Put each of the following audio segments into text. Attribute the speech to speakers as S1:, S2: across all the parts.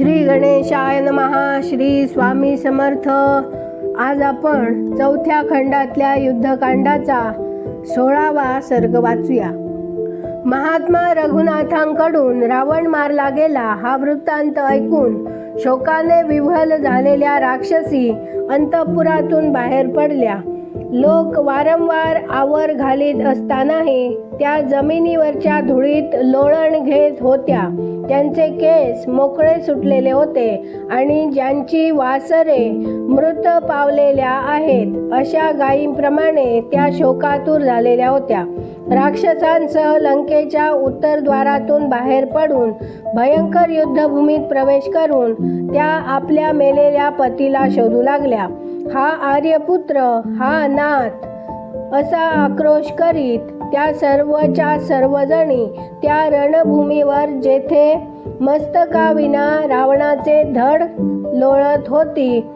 S1: श्री गणेशाय महा श्री स्वामी समर्थ. आज आपण चौथ्या खंडातल्या युद्धकांडाचा सोळावा सर्ग वाचूया. महात्मा रघुनाथांकडून रावण मारला गेला हा वृत्तांत ऐकून शोकाने विव्हल झालेल्या राक्षसी अंतपुरातून बाहेर पडल्या. लोक वारंवार आवर घालीत असतानाही त्या जमिनीवरच्या धुळीत लोळण घेत होत्या. त्यांचे केस मोकळे सुटलेले होते आणि ज्यांची वासरे मृत पावलेल्या आहेत अशा गायींप्रमाणे त्या शोकातूर झालेल्या होत्या. राक्षसांसह लंकेच्या उत्तरद्वारातून बाहेर पडून भयंकर युद्धभूमीत प्रवेश करून त्या आपल्या मेलेल्या पतीला शोधू लागल्या. हा आर्यपुत्र हा अनाथ. असा आक्रोश करीत त्या सर्वच्या सर्वजणी त्या रणभूमीवर जेथे मस्तकाविना रावणाचे धड लोळत होती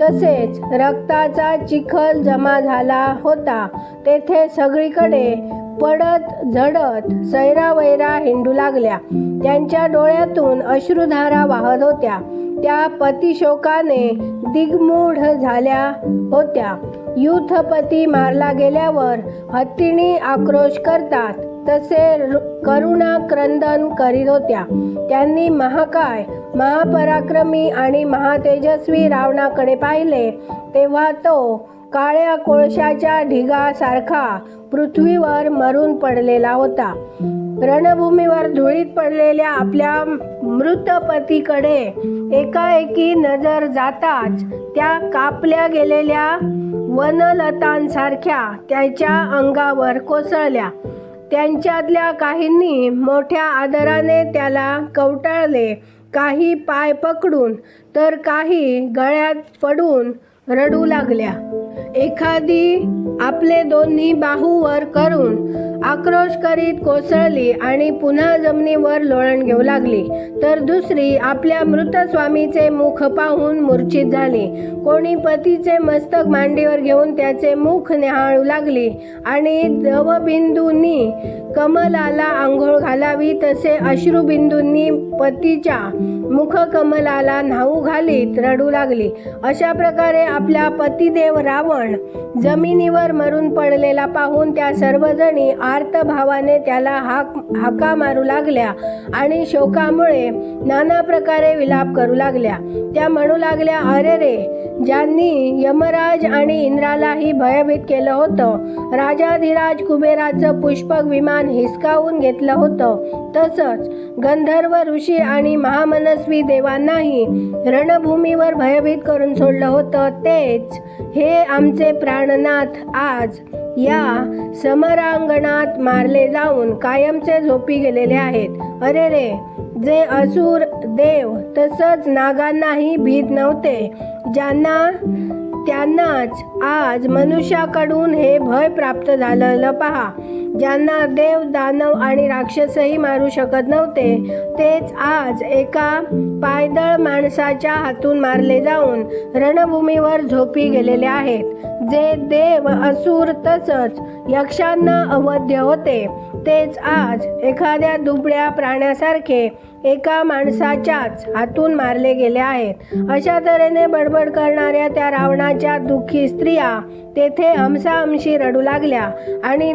S1: तसेच रक्ताचा चिखल जमा झाला होता. तेथे सगळीकडे पडत झडत सैरावैरा हिंडू लागल्या. त्यांच्या डोळ्यातून अश्रुधारा वाहत होत्या. त्या पतिशोकाने दिग्मूढ झाल्या होत्या. युथपती मारला गेल्यावर हत्तीणी आक्रोश करतात. तसे करुणा क्रंदन करीत होत्या. त्यांनी महाकाय महापराक्रमी आणि महातेजस्वी रावणाकडे पाहिले. तेव्हा तो काळ्या कोळशाच्या ढिगासारखा पृथ्वीवर मरून पडलेला होता. रणभूमीवर धुळीत पडलेल्या आपल्या मृत पतीकडे एकाएकी नजर जाताच त्या कापल्या गेलेल्या वनलतांसारख्या त्याच्या अंगावर कोसळल्या. त्यांच्यातल्या काहींनी मोठ्या आदराने त्याला कवटाळले काही पाय पकडून तर काही गळ्यात पडून रडू लागल्या. एखादी आपले दोन्ही बाहू वर करून आक्रोश करीत कोसळली आणि पुन्हा जमिनीवर लोळण घेऊ लागली. तर दुसरी आपल्या मृत स्वामीचे मुख पाहून मूर्छित झाली. कोणी पतीचे मस्तक मांडीवर घेऊन त्याचे मुख निहाळू लागली आणि दवबिंदूंनी कमलाला आंघोळ घालावी तसे अश्रुबिंदूंनी पतीच्या मुखकमलाला न्हाऊ घालीत रडू लागली. अशा प्रकारे आपला पतिदेव रावण जमिनीवर मरून पडलेला पाहून त्या सर्वजणी आर्तभावाने त्याला हाक हाका मारू लागल्या आणि शोकामुळे नाना प्रकारे विलाप करू लागल्या. त्या म्हणू लागल्या अरे रे ज्यांनी यमराज आणि इंद्रालाही भयभीत केलं होतं राजाधिराज कुबेराचं पुष्पक विमान हिसकावून घेतलं होतं तसंच गंधर्व ऋषी आणि महामनस्वी देवांनाही रणभूमीवर भयभीत करून सोडलं होतं. तेच हे आमचे प्राणनाथ आज या समरांगणात मारले जाऊन कायमचे झोपी गेलेले आहेत. अरे रे जे असुर देव तसंच नागांनाही भीत नव्हते. ज्यांना त्यांनाच आज मनुष्याकडून हे भय प्राप्त झालेलं पहा. ज्यांना देव दानव आणि राक्षसही मारू शकत नव्हते तेच आज एका पायदळ माणसाच्या हातून मारले जाऊन रणभूमीवर झोपी गेलेले आहेत. जे देव असुर तसंच यक्षांना अवध्य होते तेच आज एखाद्या दुबळ्या प्राण्यासारखे एका माणसाच्याच हातून मारले गेले आहेत. अशा तऱ्हेने बडबड करणाऱ्या त्या रावणाच्या दुःखी स्त्रिया तेथे हमसाहमशी रडू लागल्या आणि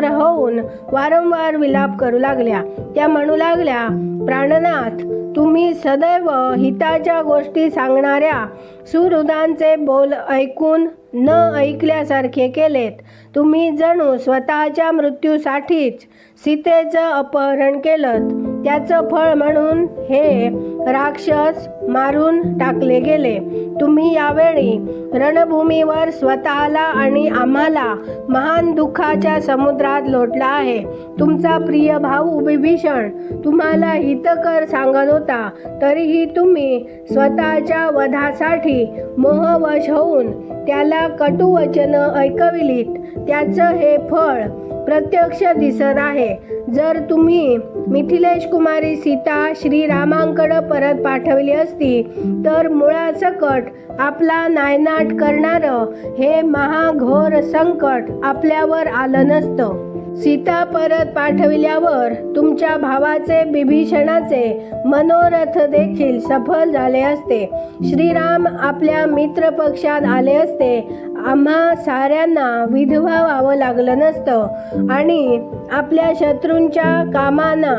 S1: दुःखातूर होऊन वारंवार विलाप करू लागल्या. त्या म्हणू लागल्या प्राणनाथ तुम्ही सदैव हिताच्या गोष्टी सांगणाऱ्या सुहृदांचे बोल ऐकून न ऐकल्यासारखे केलेत. तुम्ही जणू स्वतःच्या मृत्यूसाठीच सीतेचं अपहरण केलं त्याचं फळ म्हणून हे राक्षस मारून टाकले गेले. तुम्ही यावेळी रणभूमीवर स्वतःला आणि आम्हाला महान दुःखाच्या समुद्रात लोटला आहे. तुमचा प्रिय भाऊ विभीषण तुम्हाला हितकर सांगत होता. तरीही तुम्ही स्वतःच्या वधासाठी मोहवश होऊन त्याला कटुवचन ऐकविलीत. त्याचं हे फळ प्रत्यक्ष दिसत आहे. जर तुम्ही मिथिलेश कुमारी सीता श्रीरामांकडं परत पाठवली असती तर मुळासकट आपला नायनाट करणारं हे महाघोर संकट आपल्यावर आलं नसतं. सीता परत पाठविल्यावर तुमच्या भावाचे बिभीषणाचे मनोरथ देखील सफल झाले असते. श्रीराम आपल्या मित्र पक्षात आले असते. आम्हा साऱ्यांना विधवा व्हावं लागलं नसतं. आणि आपल्या शत्रूंच्या कामांना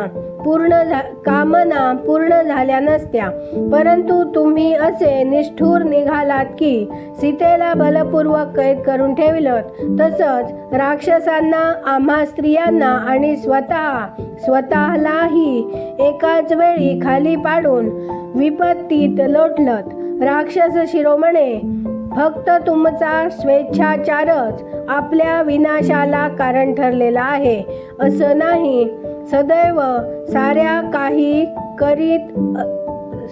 S1: पूर्ण झा कामना पूर्ण झाल्या नसत्या. परंतु तुम्ही असे निष्ठूर निघालात की सीतेला बलपूर्वक कैद करून ठेवलं तसंच राक्षसांना आम्हा स्त्रियांना आणि स्वतः स्वतःलाही एकाच वेळी खाली पाडून विपत्तीत लोटलत. राक्षस शिरोमणे फक्त तुमचा स्वेच्छाचारच आपल्या विनाशाला कारण ठरलेला आहे. असं नाही सदैव साऱ्या काही करीत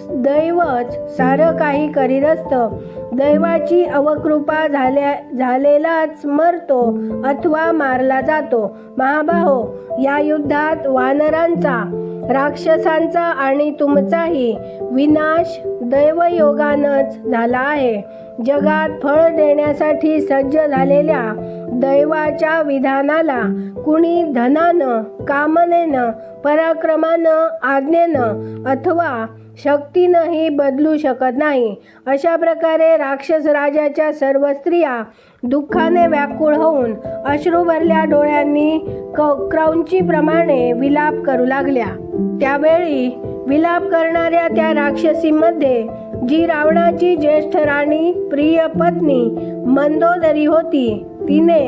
S1: दैवच सारं काही करीत असतं. दैवाची अवकृपा झाल्या झालेलाच मरतो अथवा मारला जातो. महाबाहो या युद्धात वानरांचा राक्षसांचा आणि तुमचाही विनाश दैवयोगानच झाला आहे. जगात फळ देण्यासाठी सज्ज झालेल्या दैवाच्या विधानाला कुणी धनानं कामनेनं पराक्रमानं आज्ञेनं अथवा शक्तीनंही बदलू शकत नाही. अशा प्रकारे राक्षस राजाच्या सर्व स्त्रिया दुःखाने व्याकुळ होऊन अश्रूभरल्या डोळ्यांनी क क्रौंचीप्रमाणे विलाप करू लागल्या. त्यावेळी विलाप करणाऱ्या त्या राक्षसीमध्ये जी रावणाची ज्येष्ठ राणी प्रिय पत्नी मंदोदरी होती तिने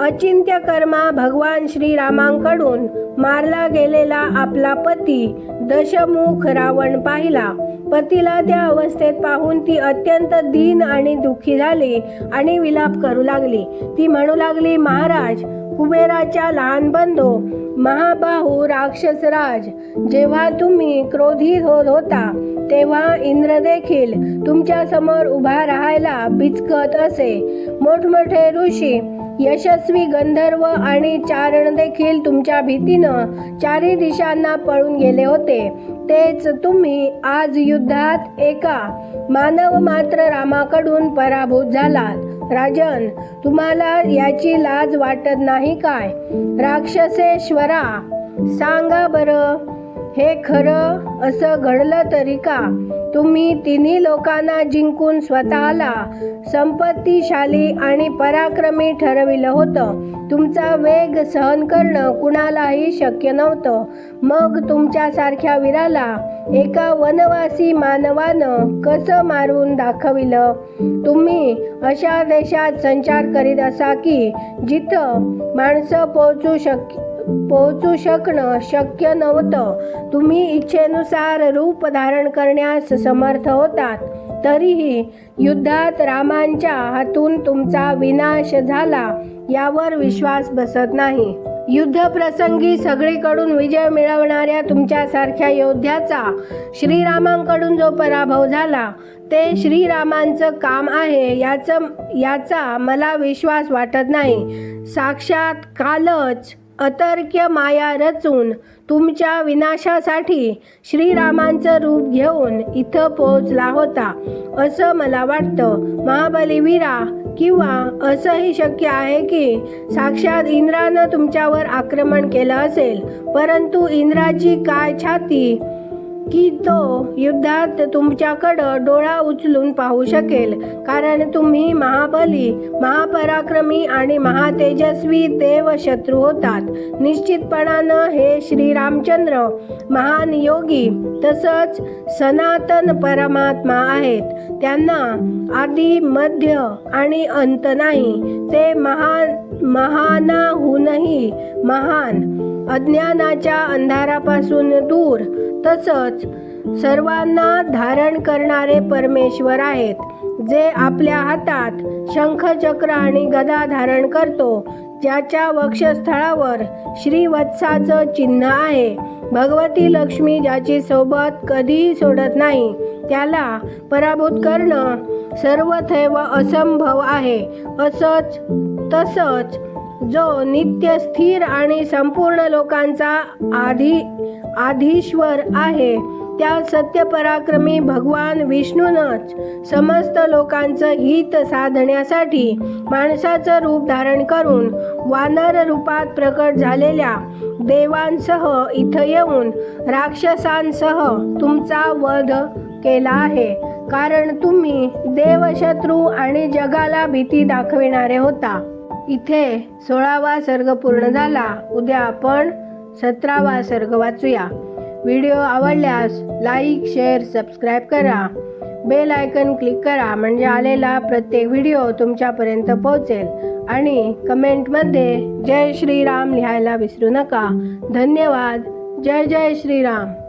S1: अचिंत्य कर्मा भगवान श्रीरामांकडून मारला गेलेला आपला पती दशमुख रावण पाहिला. पतीला त्या अवस्थेत पाहून ती अत्यंत दीन आणि दुःखी झाली आणि विलाप करू लागली. ती म्हणू लागली महाराज कुबेराच्या लहान बंधू महाबाहू राक्षसराज जेव्हा तुम्ही क्रोधित होत होता तेव्हा इंद्र देखील तुमच्यासमोर उभा राहायला बिचकत असे. मोठमोठे ऋषी यशस्वी गंधर्व आणि चारण देखील तुमच्या भीतीनं चारी दिशांना पळून गेले होते. तेच तुम्ही आज युद्धात एका मानव मात्र रामाकडून पराभूत झालात. राजन तुम्हाला याची लाज वाटत नाही काय? राक्षसेश्वरा सांगा बरं हे खरं असं घडलं तरी का? तुम्ही तिन्ही लोकांना जिंकून स्वतःला संपत्तीशाली आणि पराक्रमी ठरविलं होतं. तुमचा वेग सहन करणं कुणालाही शक्य नव्हतं. मग तुमच्यासारख्या वीराला एका वनवासी मानवानं कसं मारून दाखविलं? तुम्ही अशा देशात संचार करीत असा की जिथं माणसं पोहोचू शक पोहोचू शकणं शक्य नव्हतं. तुम्ही इच्छेनुसार रूप धारण करण्यास समर्थ होतात. तरीही युद्धात रामांच्या हातून तुमचा विनाश झाला यावर विश्वास बसत नाही. युद्ध प्रसंगी सगळीकडून विजय मिळवणाऱ्या तुमच्यासारख्या योद्ध्याचा श्रीरामांकडून जो पराभव झाला ते श्रीरामांचं काम आहे याचं याचा मला विश्वास वाटत नाही. साक्षात कालच अतर्क्य माया रचून तुमच्या विनाशासाठी श्रीरामांचं रूप घेऊन इथं पोहोचला होता. असं मला वाटतं. महाबली वीरा किंवा असंही शक्य आहे की साक्षात इंद्रानं तुमच्यावर आक्रमण केलं असेल परंतु इंद्राची काय छाती की तो युद्धात तुमच्याकडं डोळा उचलून पाहू शकेल. कारण तुम्ही महाबली महापराक्रमी आणि महातेजस्वी देव शत्रू होतात. निश्चितपणानं हे श्रीरामचंद्र महान योगी तसंच सनातन परमात्मा आहेत. त्यांना आधी मध्य आणि अंत नाही. ते महान महानाहूनही महान. अज्ञानाच्या अंधारापासून दूर. तसंच सर्वांना धारण करणारे परमेश्वर आहेत जे आपल्या हातात शंखचक्र आणि गदा धारण करतो ज्याच्या वक्षस्थळावर श्रीवत्साचं चिन्ह आहे. भगवती लक्ष्मी ज्याची सोबत कधीही सोडत नाही त्याला पराभूत करणं सर्वथैव असंभव आहे. असंच तसंच जो नित्य स्थिर आणि संपूर्ण लोकांचा आधी आधीश्वर आहे त्या सत्यपराक्रमी भगवान विष्णूनच समस्त लोकांचं हित साधण्यासाठी माणसाचं रूप धारण करून वानर रूपात प्रकट झालेल्या देवांसह इथं येऊन राक्षसांसह तुमचा वध केला आहे. कारण तुम्ही देवशत्रू आणि जगाला भीती दाखविणारे होता. इथे सोळावा सर्ग पूर्ण झाला. उद्या आपण सतरावा सर्ग वाचूया. व्हिडिओ आवडल्यास लाईक शेअर सबस्क्राईब करा. बेल आयकन क्लिक करा म्हणजे आलेला प्रत्येक व्हिडिओ तुमच्यापर्यंत पोहोचेल. आणि कमेंटमध्ये जय श्रीराम लिहायला विसरू नका. धन्यवाद. जय जय श्रीराम.